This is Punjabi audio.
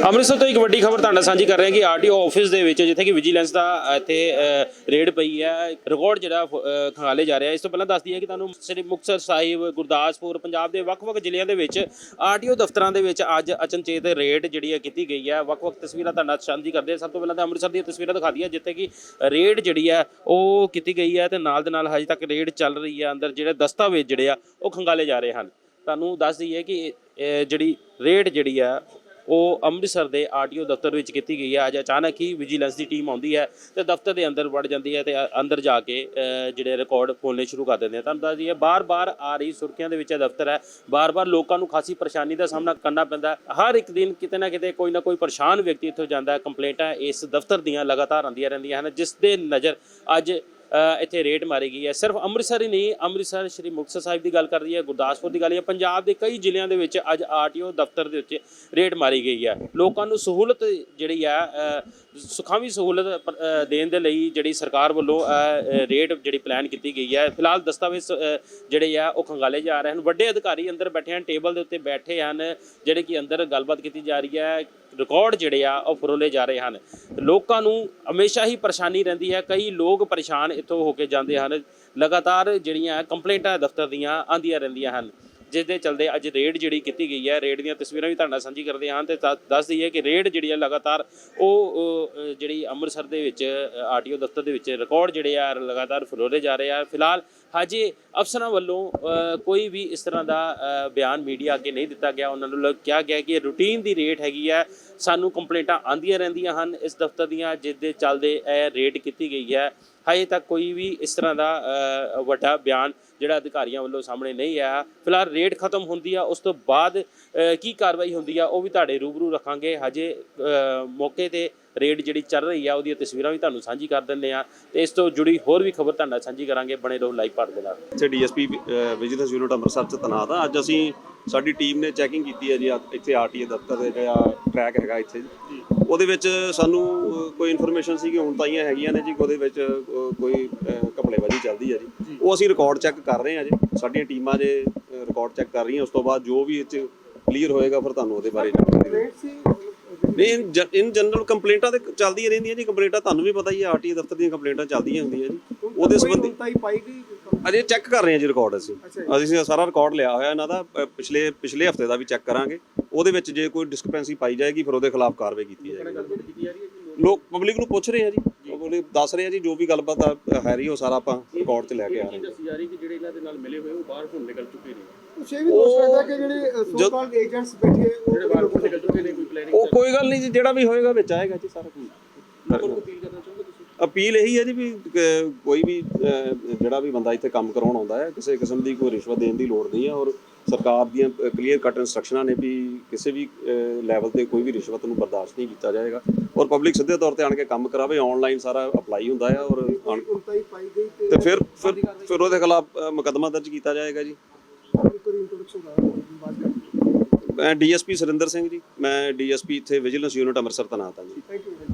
ਅੰਮ੍ਰਿਤਸਰ ਤੋਂ ਇੱਕ ਵੱਡੀ ਖਬਰ ਤੁਹਾਡਾ ਸਾਂਝੀ ਕਰ ਰਹੇ ਹਾਂ ਕਿ ਆਰਟੀਓ ਆਫਿਸ ਦੇ ਵਿੱਚ ਜਿੱਥੇ ਕਿ ਵਿਜੀਲੈਂਸ ਦਾ ਇੱਥੇ ਰੇਡ ਪਈ ਹੈ ਰਿਕਾਰਡ ਜਿਹੜਾ ਅ, ਖੰਗਾਲੇ ਜਾ ਰਿਹਾ ਇਸ ਤੋਂ ਪਹਿਲਾਂ ਦੱਸਦੀ ਹੈ ਕਿ ਤੁਹਾਨੂੰ ਸ੍ਰੀ ਮੁਕਤਸਰ ਸਾਹਿਬ ਗੁਰਦਾਸਪੁਰ ਪੰਜਾਬ ਦੇ ਵੱਖ-ਵੱਖ ਜ਼ਿਲ੍ਹਿਆਂ ਦੇ ਵਿੱਚ ਆਰਟੀਓ ਦਫ਼ਤਰਾਂ ਦੇ ਵਿੱਚ ਅੱਜ ਅਚਨਚੇਤ ਰੇਡ ਜਿਹੜੀ ਹੈ ਕੀਤੀ ਗਈ ਹੈ। ਵੱਖ-ਵੱਖ ਤਸਵੀਰਾਂ ਤੁਹਾਡਾ ਸਾਂਝੀ ਕਰਦੇ ਹਾਂ। ਸਭ ਤੋਂ ਪਹਿਲਾਂ ਤਾਂ ਅੰਮ੍ਰਿਤਸਰ ਦੀਆਂ ਤਸਵੀਰਾਂ ਦਿਖਾ ਦਈਏ ਜਿੱਥੇ ਕਿ ਰੇਡ ਜਿਹੜੀ ਹੈ ਉਹ ਕੀਤੀ ਗਈ ਹੈ ਤੇ ਨਾਲ ਦੇ ਨਾਲ ਹਜੇ ਤੱਕ ਰੇਡ ਚੱਲ ਰਹੀ ਹੈ। ਅੰਦਰ ਜਿਹੜੇ ਦਸਤਾਵੇਜ਼ ਜਿਹੜੇ ਆ ਉਹ ਖੰਗਾਲੇ ਜਾ ਰਹੇ ਹਨ। ਤੁਹਾਨੂੰ ਦੱਸ ਦਈਏ ਕਿ ਜਿਹੜੀ ਰੇਡ ਜਿਹੜੀ ਆ ਉਹ ਅੰਮ੍ਰਿਤਸਰ ਦੇ ਆਰਟੀਓ ਦਫ਼ਤਰ ਵਿੱਚ ਕੀਤੀ ਗਈ ਹੈ। ਅੱਜ ਅਚਾਨਕ ਹੀ ਵਿਜੀਲੈਂਸ ਦੀ ਟੀਮ ਆਉਂਦੀ ਹੈ ਤੇ ਦਫ਼ਤਰ ਦੇ ਅੰਦਰ ਵੜ ਜਾਂਦੀ ਹੈ ਤੇ ਅੰਦਰ ਜਾ ਕੇ ਜਿਹੜੇ ਰਿਕਾਰਡ ਖੋਲ੍ਹਣੇ ਸ਼ੁਰੂ ਕਰ ਦਿੰਦੇ ਆ। ਤੁਹਾਨੂੰ ਦੱਸ ਦਈਏ, ਬਾਰ-ਬਾਰ ਆ ਰਹੀ ਸੁਰਖੀਆਂ ਦੇ ਵਿੱਚ ਇਹ ਦਫ਼ਤਰ ਹੈ। ਬਾਰ-ਬਾਰ ਲੋਕਾਂ ਨੂੰ ਖਾਸੀ ਪਰੇਸ਼ਾਨੀ ਦਾ ਸਾਹਮਣਾ ਕਰਨਾ ਪੈਂਦਾ ਹਰ ਇੱਕ ਦਿਨ ਕਿਤੇ ਨਾ ਕਿਤੇ ਕੋਈ ਨਾ ਕੋਈ ਪਰੇਸ਼ਾਨ ਵਿਅਕਤੀ ਇੱਥੋਂ ਜਾਂਦਾ ਹੈ। ਕੰਪਲੇਂਟਾਂ ਇਸ ਦਫ਼ਤਰ ਦੀਆਂ ਲਗਾਤਾਰ ਆਉਂਦੀਆਂ ਰਹਿੰਦੀਆਂ ਹਨ, ਜਿਸ ਦੇ ਨਜ਼ਰ ਅੱਜ ਇੱਥੇ ਰੇਟ ਮਾਰੀ ਗਈ ਹੈ ਸਿਰਫ ਅੰਮ੍ਰਿਤਸਰ ਹੀ ਨਹੀਂ ਅੰਮ੍ਰਿਤਸਰ ਸ਼੍ਰੀ ਮੁਕਤਸਰ ਸਾਹਿਬ ਦੀ ਗੱਲ ਕਰ ਰਹੀ ਹੈ ਗੁਰਦਾਸਪੁਰ ਦੀ ਗੱਲ ਹੈ। ਪੰਜਾਬ ਦੇ ਕਈ ਜ਼ਿਲ੍ਹਿਆਂ ਦੇ ਵਿੱਚ ਅੱਜ ਆਰਟੀਓ ਦਫ਼ਤਰ ਦੇ ਉੱਤੇ ਰੇਟ ਮਾਰੀ ਗਈ ਹੈ ਲੋਕਾਂ ਨੂੰ ਸਹੂਲਤ ਜਿਹੜੀ ਹੈ ਅ, ਸੁਖਾਵੀਂ ਸਹੂਲਤ ਦੇਣ ਦੇ ਲਈ ਜਿਹੜੀ ਸਰਕਾਰ ਵੱਲੋਂ ਰੇਟ ਜਿਹੜੀ ਪਲਾਨ ਕੀਤੀ ਗਈ ਹੈ। ਫਿਲਹਾਲ ਦਸਤਾਵੇਜ਼ ਜਿਹੜੇ ਆ ਉਹ ਖੰਗਾਲੇ ਜਾ ਰਹੇ ਹਨ। ਵੱਡੇ ਅਧਿਕਾਰੀ ਅੰਦਰ ਬੈਠੇ ਹਨ ਟੇਬਲ ਦੇ ਉੱਤੇ ਬੈਠੇ ਹਨ ਜਿਹੜੇ ਕਿ ਅੰਦਰ ਗੱਲਬਾਤ ਕੀਤੀ ਜਾ ਰਹੀ ਹੈ। ਰਿਕਾਰਡ ਜਿਹੜੇ ਆ, ਉਹ ਫਰੋਲੇ ਜਾ ਰਹੇ ਹਨ। ਲੋਕਾਂ ਨੂੰ ਹਮੇਸ਼ਾ ਹੀ ਪਰੇਸ਼ਾਨੀ ਰਹਿੰਦੀ ਹੈ। ਕਈ ਲੋਕ ਪਰੇਸ਼ਾਨ ਇੱਥੋਂ ਹੋ ਕੇ ਜਾਂਦੇ ਹਨ। ਲਗਾਤਾਰ ਜਿਹੜੀਆਂ ਕੰਪਲੇਂਟਾਂ ਦਫ਼ਤਰ ਦੀਆਂ ਆਂਦੀਆਂ ਰਹਿੰਦੀਆਂ ਹਨ। ਜਿਸ ਦੇ ਚਲਦੇ ਅੱਜ ਰੇਡ ਜਿਹੜੀ ਕੀਤੀ ਗਈ ਹੈ, ਰੇਡ ਦੀਆਂ ਤਸਵੀਰਾਂ ਵੀ ਤੁਹਾਡੇ ਨਾਲ ਸਾਂਝੀ ਕਰਦੇ ਹਾਂ ਤੇ ਤਾ- ਦੱਸ ਦਈਏ ਕਿ ਰੇਡ ਜਿਹੜੀ ਹੈ ਲਗਾਤਾਰ ਉਹ ਜਿਹੜੀ ਅੰਮ੍ਰਿਤਸਰ ਦੇ ਵਿੱਚ ਆਰਟੀਓ ਦਫ਼ਤਰ ਦੇ ਵਿੱਚ ਰਿਕਾਰਡ ਜਿਹੜੇ ਆ, ਲਗਾਤਾਰ ਫਲੋਰੇ ਜਾ ਰਹੇ ਆ। ਫਿਲਹਾਲ ਹਜੇ ਅਫਸਰਾਂ ਵੱਲੋਂ ਕੋਈ ਵੀ ਇਸ ਤਰ੍ਹਾਂ ਦਾ ਬਿਆਨ ਮੀਡੀਆ ਅੱਗੇ ਨਹੀਂ ਦਿੱਤਾ ਗਿਆ। ਉਹਨਾਂ ਨੂੰ ਕਿਹਾ ਗਿਆ ਕਿ ਰੂਟੀਨ ਦੀ ਰੇਟ ਹੈਗੀ ਹੈ। ਸਾਨੂੰ ਕੰਪਲੇਂਟਾਂ ਆਂਦੀਆਂ ਰਹਿੰਦੀਆਂ ਹਨ ਇਸ ਦਫ਼ਤਰ ਦੀਆਂ ਜਿਸ ਦੇ ਚੱਲਦੇ ਇਹ ਰੇਟ ਕੀਤੀ ਗਈ ਹੈ। ਹਜੇ ਤੱਕ ਕੋਈ ਵੀ ਇਸ ਤਰ੍ਹਾਂ ਦਾ ਅ, ਵੱਡਾ ਬਿਆਨ ਜਿਹੜਾ ਅਧਿਕਾਰੀਆਂ ਵੱਲੋਂ ਸਾਹਮਣੇ ਨਹੀਂ ਆਇਆ। ਫਿਲਹਾਲ ਰੇਡ ਖਤਮ ਹੁੰਦੀ ਆ ਉਸ ਤੋਂ ਬਾਅਦ ਅ, ਕੀ ਕਾਰਵਾਈ ਹੁੰਦੀ ਆ ਉਹ ਵੀ ਤੁਹਾਡੇ ਰੂਬਰੂ ਰੱਖਾਂਗੇ। ਹਜੇ ਅ, ਮੌਕੇ ਤੇ ਰੇਡ ਜਿਹੜੀ ਚੱਲ ਰਹੀ ਆ ਉਹਦੀਆਂ ਤਸਵੀਰਾਂ ਵੀ ਤੁਹਾਨੂੰ ਸਾਂਝੀ ਕਰ ਦਿੰਦੇ ਆ। ਤੇ ਇਸ ਤੋਂ ਜੁੜੀ ਹੋਰ ਵੀ ਖਬਰ ਤੁਹਾਡੇ ਨਾਲ ਸਾਂਝੀ ਕਰਾਂਗੇ ਬਣੇ ਰਹੋ ਲਾਈਵ ਭਾਰਤ ਦੇ ਨਾਲ। ਇੱਥੇ ਡੀਐਸਪੀ ਵਿਜੀਲੈਂਸ ਯੂਨਿਟ ਅੰਮ੍ਰਿਤਸਰ ਚ ਤੈਨਾਤ ਆ। ਅੱਜ ਅਸੀਂ ਸਾਡੀ ਟੀਮ ਨੇ ਚੈਕਿੰਗ ਕੀਤੀ ਹੈ ਜੀ ਇੱਥੇ ਆਰਟੀਏ ਦਫ਼ਤਰ ਦੇ ਜਿਹੜਾ ਟਰੈਕ ਹੈਗਾ ਇੱਥੇ। ਉਹਦੇ ਵਿੱਚ ਸਾਨੂੰ ਕੋਈ ਇਨਫੋਰਮੇਸ਼ਨ ਸੀ ਕਿ ਹੁਣ ਤਾਈਆਂ ਹੈਗੀਆਂ ਨੇ ਜੀ ਉਹਦੇ ਵਿੱਚ ਕੋਈ ਕਪੜੇਬਾਜ਼ੀ ਚੱਲਦੀ ਹੈ ਜੀ। ਉਹ ਅਸੀਂ ਰਿਕਾਰਡ ਚੈੱਕ ਕਰ ਰਹੇ ਹਾਂ ਜੀ। ਸਾਡੀਆਂ ਟੀਮਾਂ ਜੇ ਰਿਕਾਰਡ ਚੈੱਕ ਕਰ ਰਹੀਆਂ ਉਸ ਤੋਂ ਬਾਅਦ ਜੋ ਵੀ ਇਹ ਚ ਕਲੀਅਰ ਹੋਏਗਾ ਫਿਰ ਤੁਹਾਨੂੰ ਉਹਦੇ ਬਾਰੇ ਜਾਣਕਾਰੀ ਦੇਵਾਂਗੇ। ਨਹੀਂ ਇਨ ਜਨਰਲ ਕੰਪਲੇਂਟਾਂ ਤੇ ਚੱਲਦੀਆਂ ਰਹਿੰਦੀਆਂ ਜੀ ਕੰਪਲੇਂਟਾਂ ਤੁਹਾਨੂੰ ਵੀ ਪਤਾ ਹੀ ਹੈ ਆਰਟੀਏ ਦਫ਼ਤਰ ਦੀਆਂ ਕੰਪਲੇਂਟਾਂ ਚੱਲਦੀਆਂ ਹੁੰਦੀਆਂ ਜੀ। ਉਹਦੇ ਸੰਬੰਧੀ ਤਾਈ ਪਾਈ ਗਈ ਅਜੇ ਚੈੱਕ ਕਰ ਰਹੇ ਹਾਂ ਜੀ ਰਿਕਾਰਡ ਅਸੀਂ। ਅਸੀਂ ਸਾਰਾ ਰਿਕਾਰਡ ਲਿਆ ਹੋਇਆ ਇਹਨਾਂ ਦਾ ਅ, ਪਿਛਲੇ ਪਿਛਲੇ ਹਫ਼ਤੇ ਦਾ ਵੀ ਚੈੱਕ ਕਰਾਂਗੇ। ਉਹਦੇ ਵਿੱਚ ਜੇ ਕੋਈ ਡਿਸਕ੍ਰਿਪੈਂਸੀ ਪਾਈ ਜਾਏਗੀ ਫਿਰ ਉਹਦੇ ਖਿਲਾਫ ਕਾਰਵਾਈ ਕੀਤੀ ਜਾਏਗੀ। ਲੋਕ ਪਬਲਿਕ ਨੂੰ ਪੁੱਛ ਰਹੇ ਆ ਜੀ। ਪਬਲਿਕ ਦੱਸ ਰਹੇ ਆ ਜੀ ਜੋ ਵੀ ਗੱਲਬਾਤ ਆ, ਹੈ ਰਹੀ ਉਹ ਸਾਰਾ ਆਪਾਂ ਰਿਕਾਰਡ 'ਚ ਲੈ ਕੇ ਆ ਰਹੇ ਹਾਂ। ਦੱਸੀ ਜਾ ਰਹੀ ਕਿ ਜਿਹੜੇ ਇਹਨਾਂ ਦੇ ਨਾਲ ਮਿਲੇ ਹੋਏ ਉਹ ਬਾਹਰ ਹੁਣ ਨਿਕਲ ਚੁੱਕੇ ਨੇ। ਕੁਛ ਇਹ ਵੀ ਹੋ ਸਕਦਾ ਕਿ ਜਿਹੜੇ ਸੋ ਕਾਲਡ ਏਜੰਟਸ ਬੈਠੇ ਉਹ ਜਿਹੜੇ ਬਾਹਰ ਨਿਕਲ ਚੁੱਕੇ ਨੇ ਕੋਈ ਗੱਲ ਨਹੀਂ ਜੀ ਜਿਹੜਾ ਵੀ ਹੋਏਗਾ ਵਿੱਚ ਆਏਗਾ ਜੀ ਸਾਰਾ ਕੁਝ। ਅਪੀਲ ਕਰਨਾ ਚਾਹੁੰਦੇ ਤੁਸੀਂ ਅਪੀਲ ਇਹੀ ਹੈ ਜੀ ਵੀ ਕੋਈ ਵੀ ਜਿਹੜਾ ਵੀ ਬੰਦਾ ਇੱਥੇ ਕੰਮ ਕਰਾਉਣ ਆਉਂਦਾ ਹੈ ਕਿਸੇ ਕਿਸਮ ਦੀ ਕੋਈ ਰਿਸ਼ਵਤ ਦੇਣ ਦੀ ਲੋੜ ਨਹੀਂ ਹੈ ਔਰ ਸਰਕਾਰ ਦੀਆਂ ਕਲੀਅਰ ਕੱਟ ਇਨਸਟਰਕਸ਼ਨਾਂ ਨੇ ਵੀ ਕਿਸੇ ਵੀ ਲੈਵਲ ਤੇ ਕੋਈ ਵੀ ਰਿਸ਼ਵਤ ਨੂੰ ਬਰਦਾਸ਼ਤ ਨਹੀਂ ਕੀਤਾ ਜਾਏਗਾ। ਔਰ ਪਬਲਿਕ ਸਿੱਧੇ ਤੌਰ ਤੇ ਆਣ ਕੇ ਕੰਮ ਕਰਾਵੇ ਆਨਲਾਈਨ ਸਾਰਾ ਅਪਲਾਈ ਹੁੰਦਾ ਹੈ ਔਰ ਤੇ ਫਿਰ ਫਿਰ ਉਹਦੇ ਖਿਲਾਫ ਮੁਕੱਦਮਾ ਦਰਜ ਕੀਤਾ ਜਾਏਗਾ ਜੀ। ਇੱਕ ਵਾਰੀ ਇੰਟਰੋਡਕਸ਼ਨ ਦਾ ਬਾਤ ਕਰ ਮੈਂ ਡੀਐਸਪੀ ਸੁਰਿੰਦਰ ਸਿੰਘ ਜੀ ਮੈਂ ਡੀਐਸਪੀ ਇੱਥੇ ਵਿਜੀਲੈਂਸ ਯੂਨਿਟ ਅੰਮ੍ਰਿਤਸਰ ਤੈਨਾਤ ਹਾਂ ਜੀ।